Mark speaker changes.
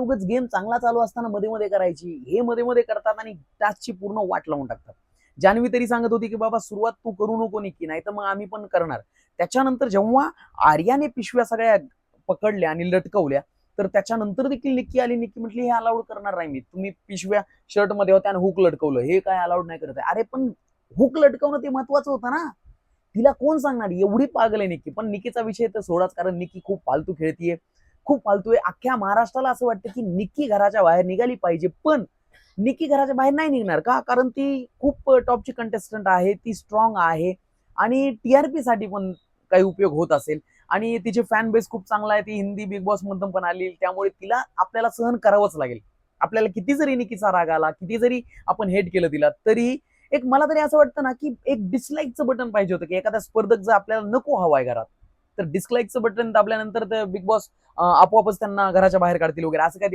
Speaker 1: उगच गेम चांगला चालू असताना मध्ये मध्ये करायची. हे मध्ये मध्ये करतात आणि टास्कची पूर्ण वाट लावून टाकतात. जान्हवी तरी सांगत होती की बाबा सुरुवात तू करू नको निकी नाही तर मग आम्ही पण करणार. त्याच्यानंतर जेव्हा आर्याने पिशव्या सगळ्या पकडल्या आणि लटकवल्या तर त्याच्यानंतर देखील निक्की आली. निक्की म्हटली हे अलाउड करणार नाही मी. तुम्ही पिशव्या शर्टमध्ये होत्या आणि हुक लटकवलं. हे काय अलाउड नाही करत अरे पण हुक लटकवणं ते महत्वाचं होतं ना. तिला कोण सांगणार? एवढी पागल आहे निक्की पण निकीचा विषय तर सोडाच कारण निकी खूप फालतू खेळतीये. खूप फालतू आहे. अख्ख्या महाराष्ट्राला असं वाटतं की निक्की घराच्या बाहेर निघाली पाहिजे. पण निक्की घराच्या बाहेर नाही निघणार का? कारण ती खूप टॉपची कंटेस्टंट आहे ती स्ट्रॉंग आहे आणि टीआरपी साठी पण काही उपयोग होत असेल. आणि तिचे फॅन बेस खूप चांगला आहे. ती हिंदी बिग बॉस मधून पण आली. त्यामुळे तिला आपल्याला सहन करावंच लागेल. आपल्याला किती जरी निकीचा राग आला किती जरी आपण हेट केलं तिला तरी एक मला तरी असं वाटतं ना की एक डिसलाईकचं बटन पाहिजे होतं की एखादा स्पर्धक जर आपल्याला नको हवाय घरात तर डिस्कलाईकचं बटन दाबल्यानंतर बिग बॉस आपोआपच त्यांना घराच्या बाहेर काढतील वगैरे. असं काही